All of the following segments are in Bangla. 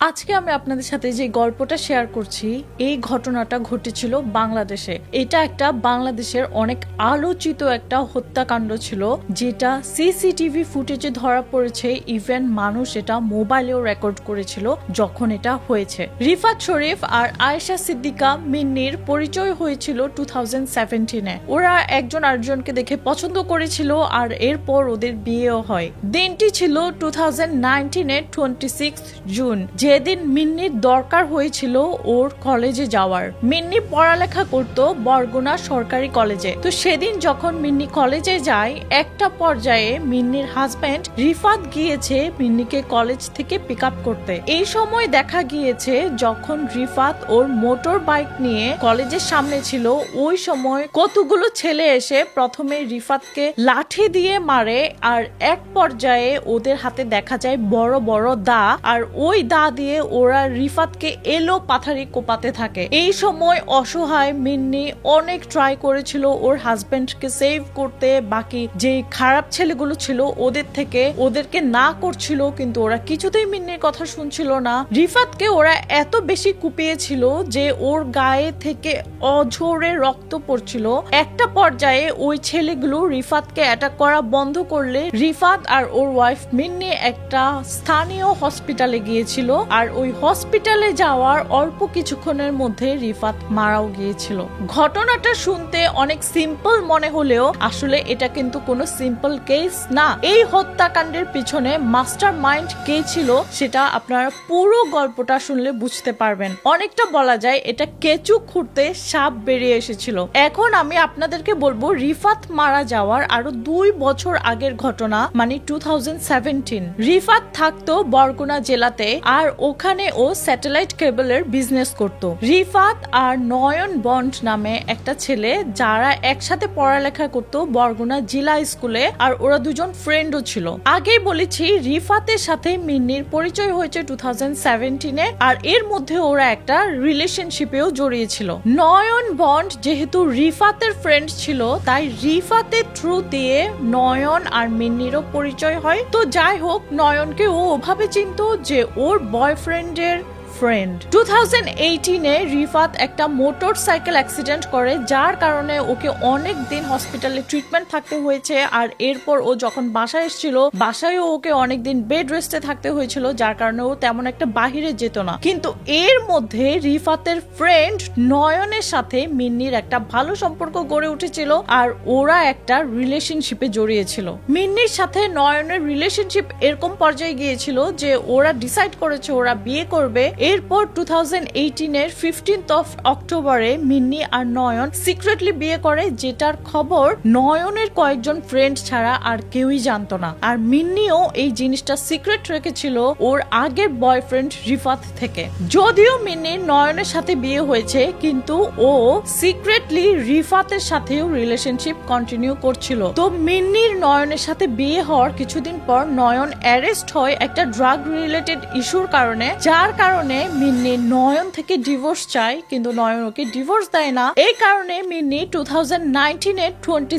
আজকে আমি আপনাদের সাথে যে গল্পটা শেয়ার করছি, এই ঘটনাটা ঘটেছিল বাংলাদেশে। এটা একটা বাংলাদেশের অনেক আলোচিত একটা হত্যাকাণ্ড ছিল, যেটা সিসিটিভি ফুটেজে ধরা পড়েছে ইভেন মানুষ এটা মোবাইলেও রেকর্ড করেছিল যখন এটা হয়েছে। রিফাত শরীফ আর আয়েশা সিদ্দিকা মিন্নির পরিচয় হয়েছিল টু থাউজেন্ড ওরা একজন আরেকজনকে দেখে পছন্দ করেছিল আর এরপর ওদের বিয়েও হয়। দিনটি ছিল টু থাউজেন্ড নাইনটিনের টোয়েন্টি জুন যেদিন মিন্নির দরকার হয়েছিল ওর কলেজে যাওয়ার। মিন্নি পড়ালেখা করত বরগুনা সরকারি কলেজে। তো সেদিন যখন মিন্নি কলেজে যায়, একটা পর্যায়ে মিন্নির হাজব্যান্ড রিফাত গিয়েছে মিন্নিকে কলেজ থেকে পিক আপ করতে। এই সময় দেখা গিয়েছে যখন রিফাত ওর মোটর বাইক নিয়ে কলেজের সামনে ছিল, ওই সময় কতগুলো ছেলে এসে প্রথমে রিফাতকে লাঠি দিয়ে মারে, আর এক পর্যায়ে ওদের হাতে দেখা যায় বড় বড় দা, আর ওই দা দিয়ে ওরা রিফাতকে এলো পাথারি কোপাতে থাকে। এই সময় অসহায় মিন্নি অনেক ট্রাই করেছিল ওর হাজবেন্ডকে সেভ করতে, বাকি যে খারাপ ছেলেগুলো ছিল ওদের থেকে ওদেরকে না করছিল, কিন্তু ওরা কিছুতেই মিন্নির কথা শুনছিল না। রিফাতকে ওরা এত বেশি কুপিয়েছিল যে ওর গায়ে থেকে অঝরে রক্ত পড়ছিল। একটা পর্যায়ে ওই ছেলেগুলো রিফাতকে অ্যাটাক করা বন্ধ করলে রিফাত আর ওর ওয়াইফ মিন্নি একটা স্থানীয় হসপিটালে গিয়েছিল। আর ওই হসপিটালে যাওয়ার অল্প কিছুক্ষণের মধ্যে রিফাত মারাও গিয়েছিল। ঘটনাটা শুনতে অনেক সিম্পল মনে হলেও আসলে এটা কিন্তু কোনো সিম্পল কেস না। এই হত্যাকাণ্ডের পিছনে মাস্টার মাইন্ড কে ছিল সেটা আপনারা পুরো গল্পটা শুনলে বুঝতে পারবেন। অনেকটা বলা যায় এটা কেচু খুঁড়তে সাপ বেরিয়ে এসেছিল। এখন আমি আপনাদেরকে বলব রিফাত মারা যাওয়ার আরও দুই বছর আগের ঘটনা মানে টু রিফাত থাকতো বরগুনা জেলাতে আর ওখানে ও স্যাটেলাইট কেবলের বিজনেস করত। রিফাত আর নয়ন বন্ড নামে একটা ছেলে, যারা একসাথে পড়ালেখা করত বরগুনা জেলা স্কুলে, আর ওরা দুজন ফ্রেন্ডও ছিল। আগেই বলেছি, রিফাতের সাথে মিন্নির পরিচয় হয়েছে টু থাউজেন্ড সেভেন্টিনে আর এর মধ্যে ওরা একটা রিলেশনশিপেও জড়িয়েছিল। নয়ন বন্ড যেহেতু রিফাতের ফ্রেন্ড ছিল, তাই রিফাতের থ্রু দিয়ে নয়ন আর মিন্নিরও পরিচয় হয়। তো যাই হোক, নয়নকে ও ওভাবে চিনত যে ওর বয়ফ্রেন্ডের ফ্রেন্ড টু থাউজেন্ড এইটিনে রিফাত একটা মোটর সাইকেল অ্যাক্সিডেন্ট করে, যার কারণে ওকে অনেক দিন হসপিটালে ট্রিটমেন্ট থাকতে হয়েছে, আর এরপর ও যখন বাসায় এসেছিল, বাসায়ও ওকে অনেক দিন বেড রেস্টে থাকতে হয়েছিল, যার কারণে ও তেমন একটা বাহিরে যেত না। কিন্তু এর মধ্যে রিফাতের ফ্রেন্ড নয়নের সাথে মিন্নির একটা ভালো সম্পর্ক গড়ে উঠেছিল, আর ওরা একটা রিলেশনশিপে জড়িয়েছিল। মিন্নির সাথে নয়নের রিলেশনশিপ এরকম পর্যায়ে গিয়েছিল যে ওরা ডিসাইড করেছে ওরা বিয়ে করবে এরপর টু থাউজেন্ড এইটিনের ফিফটিন্থ অফ অক্টোবরে মিন্নি আর নয়ন সিক্রেটলি বিয়ে করে, যেটার খবর নয়নের কয়েকজন ফ্রেন্ড ছাড়া আর কেউই জানতো না। আর মিন্নিও এই জিনিসটা সিক্রেট রেখেছিল ওর আগের বয়ফ্রেন্ড রিফাত থেকে। যদিও মিন্নির নয়নের সাথে বিয়ে হয়েছে, কিন্তু ও সিক্রেটলি রিফাতের সাথেও রিলেশনশিপ কন্টিনিউ করছিল। তো মিন্নির নয়নের সাথে বিয়ে হওয়ার কিছুদিন পর নয়ন অ্যারেস্ট হয় একটা ড্রাগ রিলেটেড ইস্যুর কারণে, যার কারণে মিন্নি নয়ন থেকে ডিভোর্স চায়, কিন্তু নয়ন ওকে ডিভোর্স দেয় না। এই কারণে মিন্নি টু থাউজেন্ড নাইনটিনের টোয়েন্টি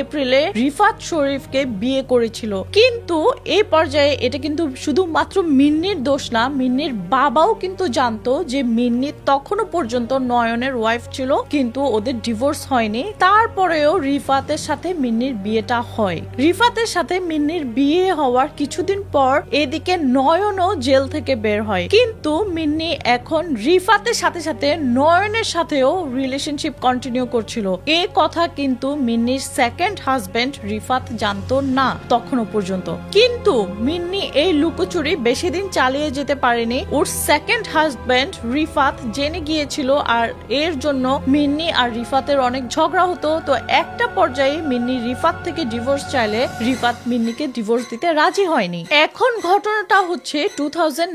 এপ্রিলে রিফাত শরীফকে বিয়ে করেছিল। কিন্তু এই পর্যায়ে এটা কিন্তু শুধুমাত্র মিন্নির দোষ না, মিন্নির বাবাও কিন্তু জানতো যে মিন্নি তখনও পর্যন্ত নয়নের ওয়াইফ ছিল, কিন্তু ওদের ডিভোর্স হয়নি। তারপরেও রিফাতের সাথে মিন্নির বিয়েটা হয়। রিফাতের সাথে মিন্নির বিয়ে হওয়ার কিছুদিন পর এদিকে নয়নও জেল থেকে বের হয়। কিন্তু মিন্নি এখন রিফাতের সাথে সাথে নয়নের সাথেও রিলেশনশিপ কন্টিনিউ করছিল। এ কথা কিন্তু মিন্নির সেকেন্ড হাজবেন্ড রিফাত জানতো না তখনও পর্যন্ত। কিন্তু মিন্নি এই লুকোচুরি বেশি দিন চালিয়ে যেতে পারেনি। ওর সেকেন্ড হাজবেন্ড রিফাত জেনে গিয়েছিল আর এর জন্য মিন্নি আর রিফাতের অনেক ঝগড়া হতো। তো একটা পর্যায়ে মিন্নি রিফাত থেকে ডিভোর্স চাইলে রিফাত মিন্নিকে ডিভোর্স দিতে রাজি হয়নি। এখন ঘটনাটা হচ্ছে টু থাউজেন্ড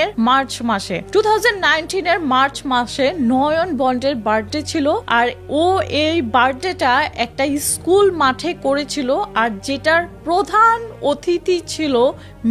এর মার্চ মাসে। টু এর মার্চ মাসে নয়ন বন্ডের বার্থডে ছিল আর ও এই বার্থডেটা একটা স্কুল মাঠে করেছিল আর যেটার প্রধান অতিথি ছিল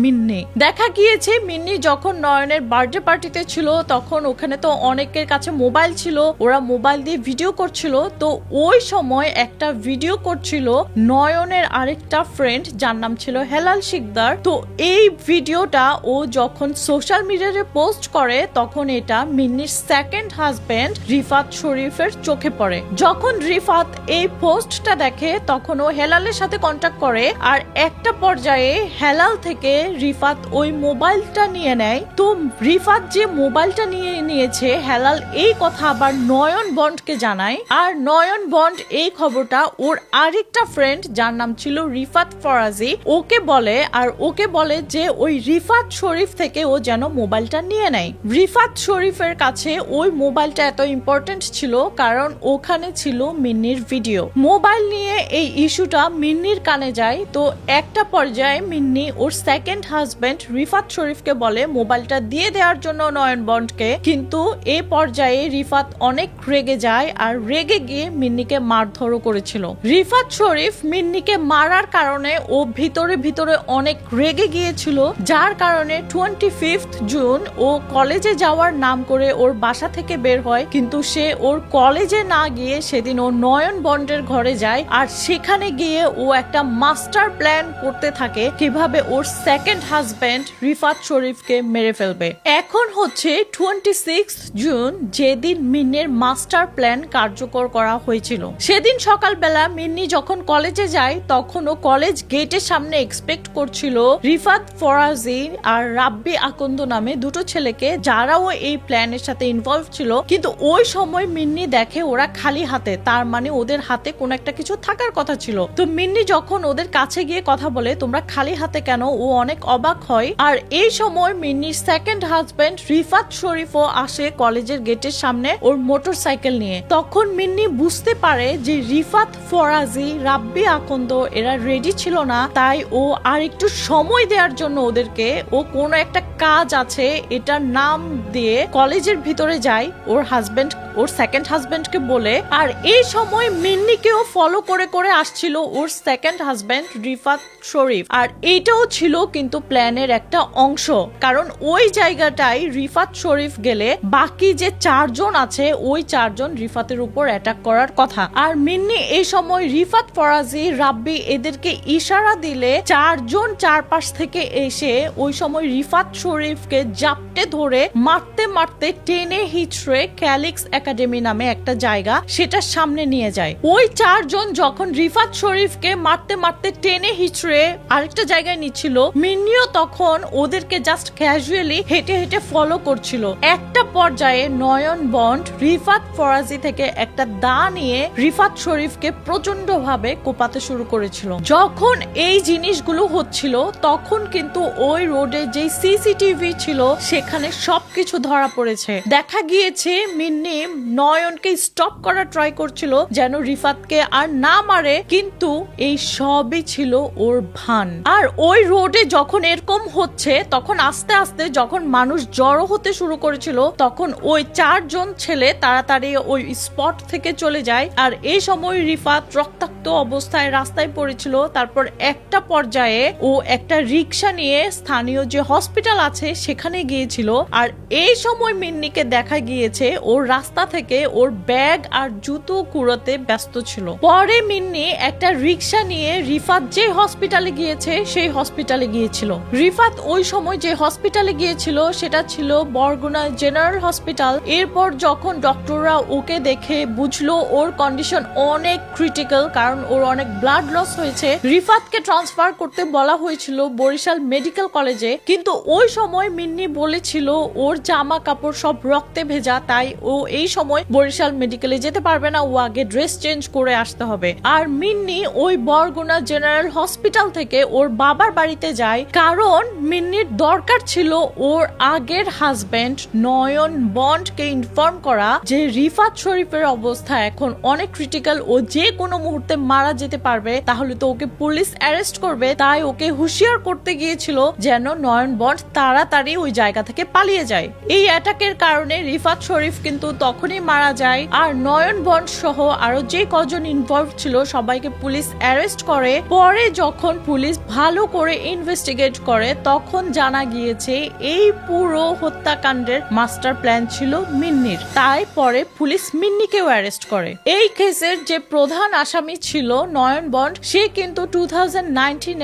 মিন্নি। দেখা গিয়েছে, মিন্নি যখন নয়নের বার্থডে পার্টিতে ছিল, তখন ওখানে তো অনেকের কাছে মোবাইল ছিল, ওরা মোবাইল দিয়ে ভিডিও করছিল, তো ওই সময় একটা ভিডিও করছিল নয়নের আরেকটা ফ্রেন্ড যার নাম ছিল হেলাল শিকদার। তো এই ভিডিওটা ও যখন সোশ্যাল মিডিয়াতে পোস্ট করে, তখন এটা মিন্নির সেকেন্ড হাজবেন্ড রিফাত শরীফের চোখে পড়ে। যখন রিফাত এই পোস্টটা দেখে, তখন ও হেলালের সাথে কন্ট্যাক্ট করে, আর একটা পর্যায়ে হেলাল থেকে রিফাত ওই মোবাইলটা নিয়ে নেয়। তো রিফাত যে মোবাইলটা নিয়ে নিয়েছে, হেলাল এই কথা আবার নয়ন বন্ডকে জানায়। আর নয়ন বন্ড এই খবরটা ওর আরেকটা ফ্রেন্ড যার নাম ছিল রিফাত ফরাজি, ওকে বলে, আর ওকে বলে যে ওই রিফাত শরীফ থেকে ও যেন মোবাইলটা নিয়ে নেয়। রিফাত শরীফের কাছে ওই মোবাইলটা এত ইম্পর্টেন্ট ছিল কারণ ওখানে ছিল মিন্নির ভিডিও মোবাইল নিয়ে এই ইস্যুটা মিন্নির কানে যায়, তো একটা পর্যায়ে মিন্নি ওর সেকেন্ড হাজবেন্ড রিফাত শরীফকে বলে, মোবাইলটা দিয়ে দেওয়ার জন্য নয়ন বন্ডকে। কিন্তু এই পর্যায়ে রিফাত অনেক রেগে যায় আর রেগে গিয়ে মিন্নিকে মারধরও করেছিল। রিফাত শরীফ মিন্নিকে মারার কারণে ও ভিতরে ভিতরে অনেক রেগে গিয়েছিল, যার কারণে টোয়েন্টি ফিফথ জুন ও কলেজে যাওয়ার নাম করে ওর বাসা থেকে বের হয়। কিন্তু সে ওর কলেজে না গিয়ে সেদিন ও নয়ন বন্ডের ঘরে যায় আর সেখানে গিয়ে ও একটা মাস্টার প্ল্যান করতে থাকে, কীভাবে ওর সেকেন্ড হাজবেন্ড রিফাত শরীফকে মেরে ফেলবে। এখন হচ্ছে টোয়েন্টি সিক্স জুন যেদিন মিন্নির মাস্টার প্ল্যান কার্যকর করা হয়েছিল। সেদিন সকালবেলা মিন্নি যখন কলেজে যায় তখন ও কলেজ গেটের সামনে এক্সপেক্ট করছিল রিফাত ফরাজি আর রাব্বি আকন্দ নামে দুটো ছেলেকে, যারাও এই প্ল্যানের সাথে ইনভলভ ছিল। কিন্তু ওই সময় মিন্নি দেখে ওরা খালি হাতে, তার মানে ওদের হাতে কোন একটা কিছু থাকার কথা ছিল। তো মিন্নি যখন ওদের কাছে গিয়ে কথা বলে, তোমরা খালি হাতে কেন? ও অনেক অবাক হয়। আর এই সময় মিন্নির সেকেন্ড হাজবেন্ড রিফাত শরীফও আসে কলেজের গেটের সামনে ওর মোটর সাইকেল নিয়ে। তখন মিন্নি বুঝতে পারে যে রিফাত, ফরাজি, রাব্বি, আকন্দ এরা রেডি ছিল না, তাই ও আর একটু সময় দেওয়ার জন্য ওদেরকে, ও কোনো একটা কাজ আছে, এটার নাম দিয়ে কলেজের ভিতরে যায়, ওর হাজবেন্ড ওর সেকেন্ড হাজবেন্ডকে বলে। আর এই সময় মিন্নিকেও ফলো করে করে আসছিল ওর সেকেন্ড হাজবেন্ড রিফাত শরীফ। আর এইটাও ছিল কিন্তু প্ল্যানের একটা অংশ। কারণ ওই জায়গাটাই রিফাত শরীফ গেলে বাকি যে চারজন আছে, ওই চারজন রিফাতের উপর অ্যাটাক করার কথা। আর মিন্নি এই সময় রিফাত, ফরাজি, রাব্বি এদেরকে ইশারা দিলে চারজন চারপাশ থেকে এসে ওই সময় রিফাত শরীফকে জাপটে ধরে মারতে মারতে টেনে হিচড়ে ক্যালিক্স একাডেমি নামে একটা জায়গা সেটার সামনে নিয়ে যায়। ওই চারজন যখন রিফাত শরীফকে মারতে মারতে টেনে হিচড়ে আরেকটা জায়গায় নিচ্ছিল, মিন্নিও তখন ওদেরকে জাস্ট ক্যাজুয়ালি হেঁটে হেঁটে ফলো করছিল। একটা পর্যায়ে নয়ন বন্ড রিফাত ফরাজি থেকে একটা দা নিয়ে রিফাত শরীফকে প্রচণ্ড ভাবে কোপাতে শুরু করেছিল। যখন এই জিনিসগুলো হচ্ছিল, তখন কিন্তু ওই রোডে যে সিসিটিভি ছিল, সেখানে সবকিছু ধরা পড়েছে। দেখা গিয়েছে মিন্নি নয়নকে স্টপ করার ট্রাই করছিল যেন রিফাতকে আর না মারে, কিন্তু এই সবই ছিল ওর ভান। আর ওই রোডে যখন এরকম হচ্ছে, তখন আস্তে আস্তে যখন মানুষ জড়ো হতে শুরু করেছিল, তখন ওই চারজন ছেলে তাড়াতাড়ি ওই স্পট থেকে চলে যায়। আর এই সময় রিফাত রক্তাক্ত অবস্থায় রাস্তায় পড়েছিল। তারপর একটা পর্যায়ে ও একটা রিক্সা নিয়ে স্থানীয় যে হসপিটাল আছে, সেখানে গিয়েছিল। আর এই সময় মিন্নিকে দেখা গিয়েছে ওর রাস্তা থেকে ওর ব্যাগ আর জুতো কুড়োতে ব্যস্ত ছিল। পরে মিন্নি একটা রিক্সা নিয়ে রিফাত যে হসপিটালে গিয়েছে, সেই হসপিটালে গিয়েছিল। রিফাত ওই সময় যে হসপিটালে গিয়েছিল, সেটা ছিল বরগুনা জেনারেল হসপিটাল। এরপর যখন ডক্টররা ওকে দেখে বুঝলো ওর কন্ডিশন অনেক ক্রিটিক্যাল, কারণ ওর অনেক ব্লাড লস হয়েছে, রিফাতকে ট্রান্সফার করতে বলা হয়েছিল বরিশাল মেডিকেল কলেজে। কিন্তু ওই সময় মিন্নি বলেছিল, ওর জামা কাপড় সব রক্তে ভেজা, তাই ও এই সময় বরিশাল মেডিকেলে যেতে পারবে না। ও আগে ড্রেস চেঞ্জ করে আসতে হবে। আর মিন্নি ওই বরগুনা জেনারেল হসপিটাল থেকে ওর বাবার বাড়িতে যায়। কারণ মিন্নির দরকার ছিল ওর আগের হাজবেন্ড নয়ন বন্ডকে ইনফর্ম করা যে রিফাত শরীফের অবস্থা এখন অনেক ক্রিটিক্যাল ও যে কোনো মুহূর্তে মারা যেতে পারবে। তাহলে তো ওকে পুলিশ অ্যারেস্ট করবে। তাই ওকে হুঁশিয়ার করতে গিয়েছিল যেন নয়ন বন্ড তাড়াতাড়ি ওই জায়গা থেকে পালিয়ে যায়। এই অ্যাটাকের কারণে রিফাত শরীফ কিন্তু তখন যখনই মারা যায়, আর নয়ন বন্ড সহ আরও যে কজন ইনভলভ ছিল, সবাইকে পুলিশ অ্যারেস্ট করে। পরে যখন পুলিশ ভালো করে ইনভেস্টিগেট করে, তখন জানা গিয়েছে, এই পুরো হত্যাকাণ্ডের মাস্টার প্ল্যান ছিল মিন্নির। তাই পরে পুলিশ মিন্নিকেও অ্যারেস্ট করে। এই কেসের যে প্রধান আসামি ছিল নয়ন বন্ড, সে কিন্তু টু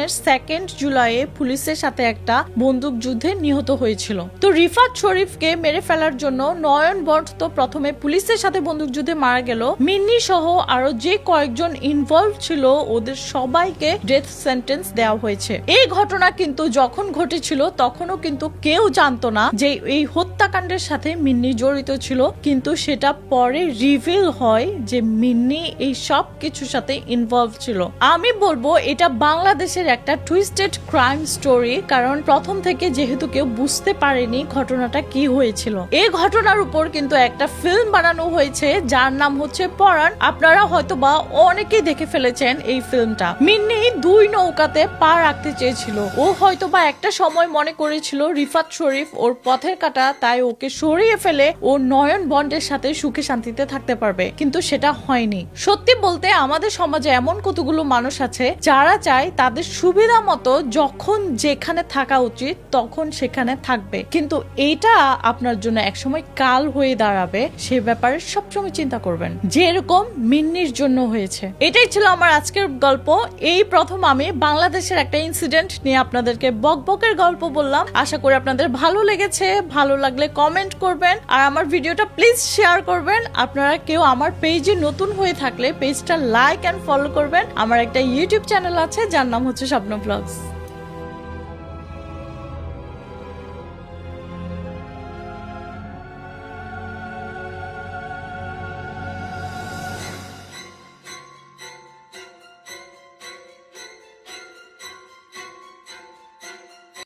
এর সেকেন্ড জুলাইয়ে পুলিশের সাথে একটা বন্দুক যুদ্ধে নিহত হয়েছিল। তো রিফাত শরীফকে মেরে ফেলার জন্য নয়ন বন্ড তো প্রথমে পুলিশের সাথে বন্দুক যুদ্ধে মারা গেল। মিন্নি সহ আরও যে কয়েকজন ইনভলভ ছিল, ওদের সবাইকে ডেথ সেন্টেন্স দেওয়া হয়েছে। এই ঘটনা কিন্তু যখন ঘটেছিল, তখনও কিন্তু কেউ জানতো না যে এই হত্যাকাণ্ডের সাথে মিন্নি জড়িত ছিল। কিন্তু সেটা পরে রিভিল হয় যে মিন্নি এই সব কিছুর সাথে ইনভলভ ছিল। আমি বলব, এটা বাংলাদেশের একটা টুইস্টেড ক্রাইম স্টোরি কারণ প্রথম থেকে যেহেতু কেউ বুঝতে পারেনি ঘটনাটা কি হয়েছিল। এই ঘটনার উপর কিন্তু একটা ফিল্ম বানানো হয়েছে, যার নাম হচ্ছে পরাণ। আপনারা হয়তো বা অনেকেই দেখে ফেলেছেন এই ফিল্মটা মিন্নি দুই নৌকাতে পা রাখতে চেয়েছিল। ও হয়তো বা একটা সময় মনে করেছিল রিফাত শরীফ ওর পথের কাটা, তাই ওকে সরিয়ে ফেলে ও নয়ন বন্ডের সাথে সুখে শান্তিতে থাকতে পারবে। কিন্তু সেটা হয়নি। সত্যি বলতে আমাদের সমাজে এমন কতগুলো মানুষ আছে, যারা চায় তাদের সুবিধা মতো যখন যেখানে থাকা উচিত তখন সেখানে থাকবে। কিন্তু এটা আপনার জন্য একসময় কাল হয়ে দাঁড়াবে সে ব্যাপারে সবসময় চিন্তা করবেন। যেরকম মিন্নির জন্য হয়েছে। এটাই ছিল আমার আজকের গল্প। এই প্রথম আমি বাংলাদেশের একটা ইনসিডেন্ট নিয়ে আপনাদেরকে বকবকের গল্প বললাম। আশা করি আপনাদের ভালো লেগেছে। ভালো লাগলে কমেন্ট করবেন। আর আমার ভিডিওটা প্লিজ শেয়ার করবেন। আপনারা কেউ আমার পেজে নতুন হয়ে থাকলে পেজটা লাইক অ্যান্ড ফলো করবেন। আমার একটা ইউটিউব চ্যানেল আছে, যার নাম হচ্ছে স্বপ্ন ব্লগস